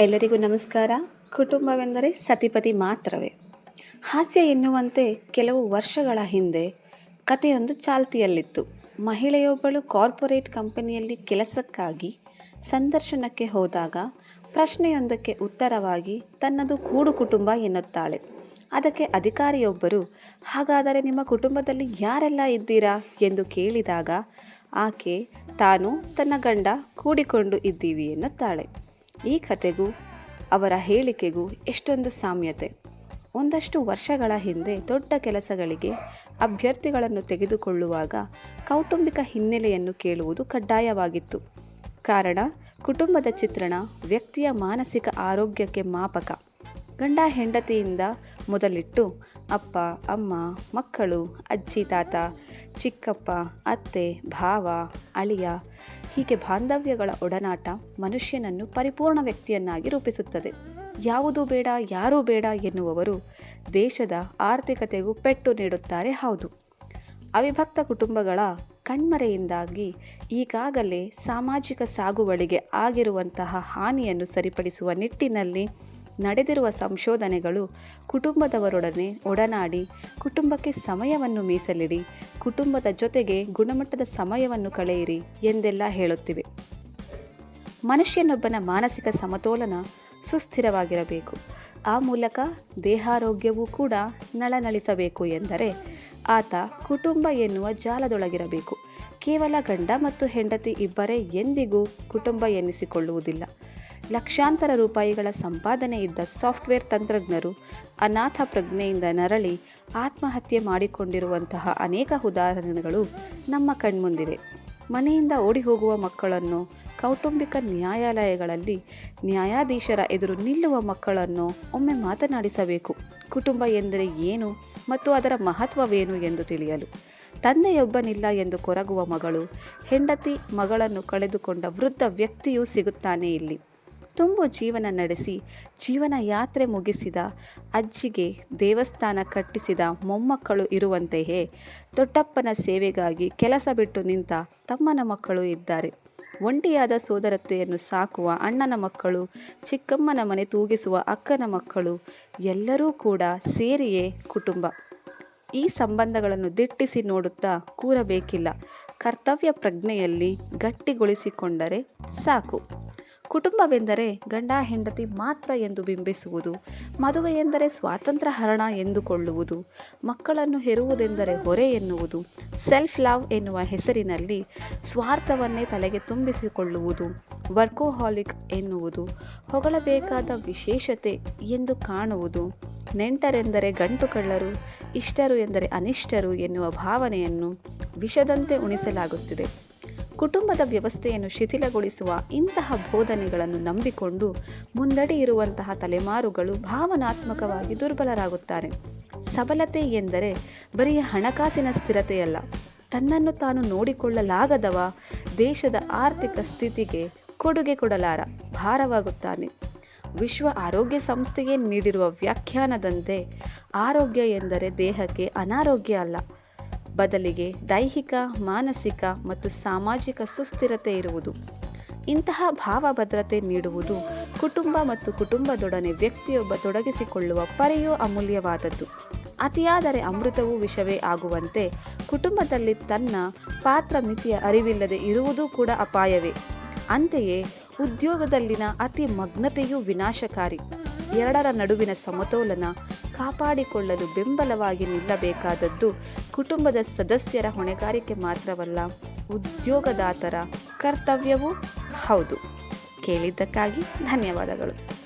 ಎಲ್ಲರಿಗೂ ನಮಸ್ಕಾರ. ಕುಟುಂಬವೆಂದರೆ ಸತಿಪತಿ ಮಾತ್ರವೇ. ಹಾಸ್ಯ ಎನ್ನುವಂತೆ ಕೆಲವು ವರ್ಷಗಳ ಹಿಂದೆ ಕಥೆಯೊಂದು ಚಾಲ್ತಿಯಲ್ಲಿತ್ತು. ಮಹಿಳೆಯೊಬ್ಬಳು ಕಾರ್ಪೊರೇಟ್ ಕಂಪನಿಯಲ್ಲಿ ಕೆಲಸಕ್ಕಾಗಿ ಸಂದರ್ಶನಕ್ಕೆ ಹೋದಾಗ ಪ್ರಶ್ನೆಯೊಂದಕ್ಕೆ ಉತ್ತರವಾಗಿ ತನ್ನದು ಕೂಡು ಕುಟುಂಬ ಎನ್ನುತ್ತಾಳೆ. ಅದಕ್ಕೆ ಅಧಿಕಾರಿಯೊಬ್ಬರು, ಹಾಗಾದರೆ ನಿಮ್ಮ ಕುಟುಂಬದಲ್ಲಿ ಯಾರೆಲ್ಲ ಇದ್ದೀರಾ? ಎಂದು ಕೇಳಿದಾಗ, ಆಕೆ, ತಾನು, ತನ್ನ ಗಂಡ ಕೂಡಿಕೊಂಡು ಇದ್ದೀವಿ, ಎನ್ನುತ್ತಾಳೆ. ಈ ಕಥೆಗೂ ಅವರ ಹೇಳಿಕೆಗೂ ಎಷ್ಟೊಂದು ಸಾಮ್ಯತೆ. ಒಂದಷ್ಟು ವರ್ಷಗಳ ಹಿಂದೆ ದೊಡ್ಡ ಕೆಲಸಗಳಿಗೆ ಅಭ್ಯರ್ಥಿಗಳನ್ನು ತೆಗೆದುಕೊಳ್ಳುವಾಗ ಕೌಟುಂಬಿಕ ಹಿನ್ನೆಲೆಯನ್ನು ಕೇಳುವುದು ಕಡ್ಡಾಯವಾಗಿತ್ತು. ಕಾರಣ, ಕುಟುಂಬದ ಚಿತ್ರಣ ವ್ಯಕ್ತಿಯ ಮಾನಸಿಕ ಆರೋಗ್ಯಕ್ಕೆ ಮಾಪಕ. ಗಂಡ ಹೆಂಡತಿಯಿಂದ ಮೊದಲಿಟ್ಟು ಅಪ್ಪ, ಅಮ್ಮ, ಮಕ್ಕಳು, ಅಜ್ಜಿ, ತಾತ, ಚಿಕ್ಕಪ್ಪ, ಅತ್ತೆ, ಭಾವ, ಅಳಿಯ ಹೀಗೆ ಬಾಂಧವ್ಯಗಳ ಒಡನಾಟ ಮನುಷ್ಯನನ್ನು ಪರಿಪೂರ್ಣ ವ್ಯಕ್ತಿಯನ್ನಾಗಿ ರೂಪಿಸುತ್ತದೆ. ಯಾವುದು ಬೇಡ, ಯಾರೂ ಬೇಡ ಎನ್ನುವವರು ದೇಶದ ಆರ್ಥಿಕತೆಗೂ ಪೆಟ್ಟು ನೀಡುತ್ತಾರೆ ಹೌದು. ಅವಿಭಕ್ತ ಕುಟುಂಬಗಳ ಕಣ್ಮರೆಯಿಂದಾಗಿ ಈಗಾಗಲೇ ಸಾಮಾಜಿಕ ಸಾಗುವಳಿಗೆ ಆಗಿರುವಂತಹ ಹಾನಿಯನ್ನು ಸರಿಪಡಿಸುವ ನಿಟ್ಟಿನಲ್ಲಿ ನಡೆದಿರುವ ಸಂಶೋಧನೆಗಳು ಕುಟುಂಬದವರೊಡನೆ ಒಡನಾಡಿ, ಕುಟುಂಬಕ್ಕೆ ಸಮಯವನ್ನು ಮೀಸಲಿಡಿ, ಕುಟುಂಬದ ಜೊತೆಗೆ ಗುಣಮಟ್ಟದ ಸಮಯವನ್ನು ಕಳೆಯಿರಿ ಎಂದೆಲ್ಲ ಹೇಳುತ್ತಿವೆ. ಮನುಷ್ಯನೊಬ್ಬನ ಮಾನಸಿಕ ಸಮತೋಲನ ಸುಸ್ಥಿರವಾಗಿರಬೇಕು. ಆ ಮೂಲಕ ದೇಹಾರೋಗ್ಯವೂ ಕೂಡ ನಳನಳಿಸಬೇಕು ಎಂದರೆ ಆತ ಕುಟುಂಬ ಎನ್ನುವ ಜಾಲದೊಳಗಿರಬೇಕು. ಕೇವಲ ಗಂಡ ಮತ್ತು ಹೆಂಡತಿ ಇಬ್ಬರೇ ಎಂದಿಗೂ ಕುಟುಂಬ ಎನ್ನಿಸಿಕೊಳ್ಳುವುದಿಲ್ಲ. ಲಕ್ಷಾಂತರ ರೂಪಾಯಿಗಳ ಸಂಪಾದನೆ ಇದ್ದ ಸಾಫ್ಟ್ವೇರ್ ತಂತ್ರಜ್ಞರು ಅನಾಥ ಪ್ರಜ್ಞೆಯಿಂದ ನರಳಿ ಆತ್ಮಹತ್ಯೆ ಮಾಡಿಕೊಂಡಿರುವಂತಹ ಅನೇಕ ಉದಾಹರಣೆಗಳು ನಮ್ಮ ಕಣ್ಮುಂದಿವೆ ಮನೆಯಿಂದ ಓಡಿ ಹೋಗುವ ಮಕ್ಕಳನ್ನು ಕೌಟುಂಬಿಕ ನ್ಯಾಯಾಲಯಗಳಲ್ಲಿ ನ್ಯಾಯಾಧೀಶರ ಎದುರು ನಿಲ್ಲುವ ಮಕ್ಕಳನ್ನು ಒಮ್ಮೆ ಮಾತನಾಡಿಸಬೇಕು. ಕುಟುಂಬ ಎಂದರೆ ಏನು ಮತ್ತು ಅದರ ಮಹತ್ವವೇನು ಎಂದು ತಿಳಿಯಲು. ತಂದೆಯೊಬ್ಬನಿಲ್ಲ ಎಂದು ಕೊರಗುವ ಮಗಳು, ಹೆಂಡತಿ ಮಗಳನ್ನು ಕಳೆದುಕೊಂಡ ವೃದ್ಧ ವ್ಯಕ್ತಿಯೂ ಸಿಗುತ್ತಾನೆ ಇಲ್ಲಿ. ತುಂಬು ಜೀವನ ನಡೆಸಿ ಜೀವನ ಯಾತ್ರೆ ಮುಗಿಸಿದ, ಅಜ್ಜಿಗೆ ದೇವಸ್ಥಾನ ಕಟ್ಟಿಸಿದ ಮೊಮ್ಮಕ್ಕಳು ಇರುವಂತೆಯೇ ದೊಡ್ಡಪ್ಪನ ಸೇವೆಗಾಗಿ ಕೆಲಸ ಬಿಟ್ಟು ನಿಂತ ತಮ್ಮನ ಮಕ್ಕಳು ಇದ್ದಾರೆ. ಒಂಟಿಯಾದ ಸೋದರತೆಯನ್ನು ಸಾಕುವ ಅಣ್ಣನ ಮಕ್ಕಳು, ಚಿಕ್ಕಮ್ಮನ ಮನೆ ತೂಗಿಸುವ ಅಕ್ಕನ ಮಕ್ಕಳು, ಎಲ್ಲರೂ ಕೂಡ ಸೇರಿಯೇ ಕುಟುಂಬ. ಈ ಸಂಬಂಧಗಳನ್ನು ದಿಟ್ಟಿಸಿ ನೋಡುತ್ತಾ ಕೂರಬೇಕಿಲ್ಲ. ಕರ್ತವ್ಯ ಪ್ರಜ್ಞೆಯಲ್ಲಿ ಗಟ್ಟಿಗೊಳಿಸಿಕೊಂಡರೆ ಸಾಕು. ಕುಟುಂಬವೆಂದರೆ ಗಂಡ, ಹೆಂಡತಿ ಮಾತ್ರ ಎಂದು ಬಿಂಬಿಸುವುದು, ಮದುವೆ ಎಂದರೆ ಸ್ವಾತಂತ್ರ್ಯ ಹರಣ ಎಂದುಕೊಳ್ಳುವುದು, ಮಕ್ಕಳನ್ನು ಹೆರುವುದೆಂದರೆ ಹೊರೆ ಎನ್ನುವುದು ಸೆಲ್ಫ್ ಲವ್ ಎನ್ನುವ ಹೆಸರಿನಲ್ಲಿ ಸ್ವಾರ್ಥವನ್ನೇ ತಲೆಗೆ ತುಂಬಿಸಿಕೊಳ್ಳುವುದು ವರ್ಕೋಹಾಲಿಕ್ ಎನ್ನುವುದು, ಹೊಗಳಬೇಕಾದ ವಿಶೇಷತೆ ಎಂದು ಕಾಣುವುದು, ನೆಂಟರೆಂದರೆ ಗಂಟು ಕಳ್ಳರು, ಇಷ್ಟರು ಎಂದರೆ ಅನಿಷ್ಟರು ಎನ್ನುವ ಭಾವನೆಯನ್ನು ವಿಷದಂತೆ ಉಣಿಸಲಾಗುತ್ತಿದೆ. ಕುಟುಂಬದ ವ್ಯವಸ್ಥೆಯನ್ನು ಶಿಥಿಲಗೊಳಿಸುವ ಇಂತಹ ಬೋಧನೆಗಳನ್ನು ನಂಬಿಕೊಂಡು ಮುಂದಡಿ ಇರುವಂತಹ ತಲೆಮಾರುಗಳು ಭಾವನಾತ್ಮಕವಾಗಿ ದುರ್ಬಲರಾಗುತ್ತಾರೆ. ಸಬಲತೆ ಎಂದರೆ ಬರೀ ಹಣಕಾಸಿನ ಸ್ಥಿರತೆಯಲ್ಲ. ತನ್ನನ್ನು ತಾನು ನೋಡಿಕೊಳ್ಳಲಾಗದವ ದೇಶದ ಆರ್ಥಿಕ ಸ್ಥಿತಿಗೆ ಕೊಡುಗೆ ಕೊಡಲಾರ ಭಾರವಾಗುತ್ತಾನೆ. ವಿಶ್ವ ಆರೋಗ್ಯ ಸಂಸ್ಥೆಗೆ ನೀಡಿರುವ ವ್ಯಾಖ್ಯಾನದಂತೆ ಆರೋಗ್ಯ ಎಂದರೆ ದೇಹಕ್ಕೆ ಅನಾರೋಗ್ಯ ಅಲ್ಲ. ಬದಲಿಗೆ ದೈಹಿಕ, ಮಾನಸಿಕ ಮತ್ತು ಸಾಮಾಜಿಕ ಸುಸ್ಥಿರತೆ ಇರುವುದು. ಇಂತಹ ಭಾವಭದ್ರತೆ ನೀಡುವುದು ಕುಟುಂಬ ಮತ್ತು ಕುಟುಂಬದೊಡನೆ ವ್ಯಕ್ತಿಯೊಬ್ಬ ತೊಡಗಿಸಿಕೊಳ್ಳುವ ಪರೆಯೋ ಅಮೂಲ್ಯವಾದದ್ದು. ಅತಿಯಾದರೆ ಅಮೃತವೂ ವಿಷವೇ ಆಗುವಂತೆ ಕುಟುಂಬದಲ್ಲಿ ತನ್ನ ಪಾತ್ರ ಮಿತಿಯ ಅರಿವಿಲ್ಲದೆ ಇರುವುದೂ ಕೂಡ ಅಪಾಯವೇ. ಅಂತೆಯೇ ಉದ್ಯೋಗದಲ್ಲಿನ ಅತಿ ಮಗ್ನತೆಯೂ ವಿನಾಶಕಾರಿ. ಎರಡರ ನಡುವಿನ ಸಮತೋಲನ ಕಾಪಾಡಿಕೊಳ್ಳಲು ಬೆಂಬಲವಾಗಿ ನಿಲ್ಲಬೇಕಾದದ್ದು ಕುಟುಂಬದ ಸದಸ್ಯರ ಹೊಣೆಗಾರಿಕೆ ಮಾತ್ರವಲ್ಲ ಉದ್ಯೋಗದಾತರ ಕರ್ತವ್ಯವೂ ಹೌದು. ಕೇಳಿದ್ದಕ್ಕಾಗಿ ಧನ್ಯವಾದಗಳು.